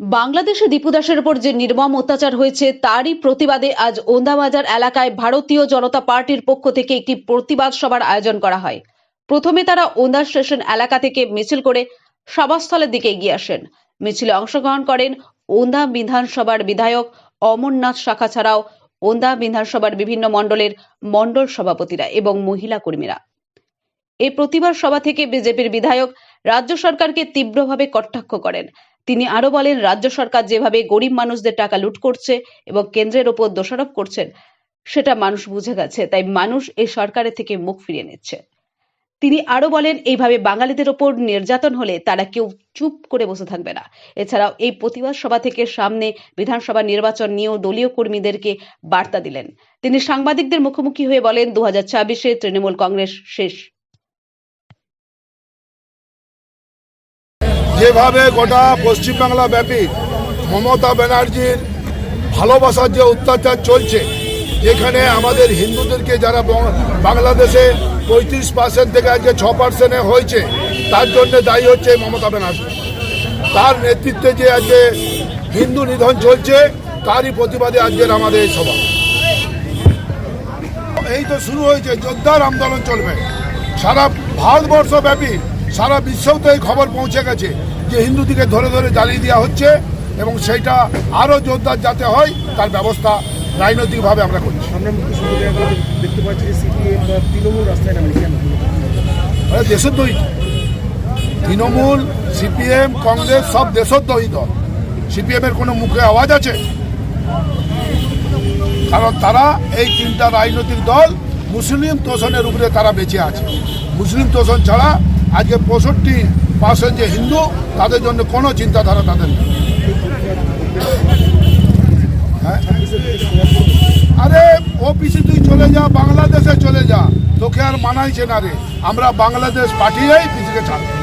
বাংলাদেশে দীপু দাসের উপর যে নির্মম অত্যাচার হয়েছে, তারই প্রতিবাদে আজ ওন্দাবাজার এলাকায় ভারতীয় জনতা পার্টির পক্ষ থেকে একটি প্রতিবাদ সভার আয়োজন করা হয়। প্রথমে তারা ওন্দা স্টেশন এলাকা থেকে মিছিল করে সভাস্থলের দিকে এগিয়ে আসেন। মিছিলে অংশগ্রহণ করেন ওন্দা বিধানসভার বিধায়ক অমরনাথ শাখা ছাড়াও ওন্দা বিধানসভার বিভিন্ন মণ্ডলের মণ্ডল সভাপতিরা এবং মহিলা কর্মীরা। এই প্রতিবাদ সভা থেকে বিজেপির বিধায়ক রাজ্য সরকারকে তীব্রভাবে কটাক্ষ করেন। তিনি আরও বলেন, রাজ্য সরকার যেভাবে গরিব মানুষদের টাকা লুট করছে এবং কেন্দ্রের ওপর দোষারোপ করছেন, সেটা মানুষ বুঝে গেছে, তাই মানুষ এই সরকারের থেকে মুখ ফিরিয়ে নিচ্ছে। তিনি আরও বলেন, এইভাবে বাঙালিদের ওপর নির্যাতন হলে তারা কেউ চুপ করে বসে থাকবে না। এছাড়াও এই প্রতিবাদ সভা থেকে সামনে বিধানসভা নির্বাচন নিয়েও দলীয় কর্মীদেরকে বার্তা দিলেন। তিনি সাংবাদিকদের মুখোমুখি হয়ে বলেন, দু হাজার ছাব্বিশে তৃণমূল কংগ্রেস শেষ যেভাবে গোটা পশ্চিমবাংলা ব্যাপী মমতা ব্যানার্জির ভালোবাসার যে অত্যাচার চলছে যেখানে আমাদের হিন্দুদেরকে যারা বাংলাদেশে পঁয়ত্রিশ পার্সেন্ট থেকে আজকে ছ পার্সেন্টে হয়েছে, তার জন্য দায়ী হচ্ছে মমতা ব্যানার্জি। তার নেতৃত্বে যে আজকে হিন্দু নিধন চলছে, তারই প্রতিবাদে আজকের আমাদের এই সভা। এই তো শুরু হয়েছে যোদ্ধার আন্দোলন চলবে। সারা ভারতবর্ষ ব্যাপী সারা বিশ্বেও তো এই খবর পৌঁছে গেছে যে হিন্দুদিকে ধরে ধরে জ্বালিয়ে দেওয়া হচ্ছে এবং সেটা আরও জোরদার যাতে হয় তার ব্যবস্থা রাজনৈতিকভাবে আমরা করছি। দেখতে পাচ্ছি সিপিএম তৃণমূল রাস্তায় দেশদ্রোহী। তৃণমূল সিপিএম কংগ্রেস সব দেশদ্রোহী দল। সিপিএমের কোনো মুখে আওয়াজ আছে? কারণ তারা এই তিনটা রাজনৈতিক দল মুসলিম তোষণের উপরে তারা বেঁচে আছে। মুসলিম তোষণ ছাড়া আজকে পঁয়ষট্টি পার্সেন্ট যে হিন্দু, তাদের জন্য কোনো চিন্তাধারা তাদের হ্যাঁ? আরে ওপিসি তুই চলে যা, বাংলাদেশে চলে যা, তোকে আর মানাইছে না রে। আমরা বাংলাদেশ পাঠিয়েই পিসিকে ছাড়বো।